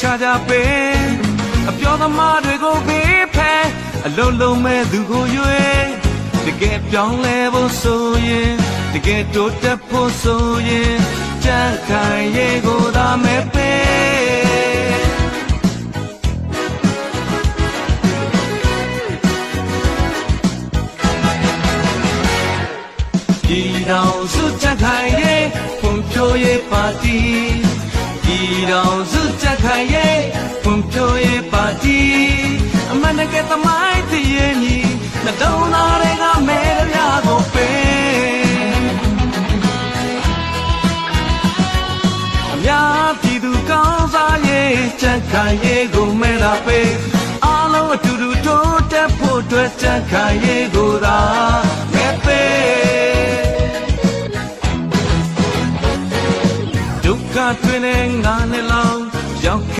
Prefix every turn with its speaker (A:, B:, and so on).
A: ချကြပေးအပြောသမားတွေကိုဘေးဖယ်အလုံးလုံးမဲ့သူကိုရွေးတကယ်ပြောင်းလဲဖို့ဆိုရင်တကယ်တိုးတက်ဖို့ဆိုရင်ကြံ့ခိုင်ရေးကိုသာမဲ့ပေးပြည်တော်စုချက်ခိုင်ရေးဖွံ့ဖြိုးရေးပါတီပြည်တော်စု ခိုင်ရေးဖွံ့ဖြိုးရေးပါတီအမှန်တကယ်သမိုင်းတည်ရင်ညီနှလုံးသားတွေကမဲကြရကုန်ပေအများပြည်သူကောင်းစားရေးချမ်းသာရေးကိုမဲတာပေအားလုံးအတူတူတိုးတက်ဖို့အတွက်ချမ်းသာရေးကိုသာမဲပေဒုက္ခတွင်လည်းငါနဲ့လောင် 要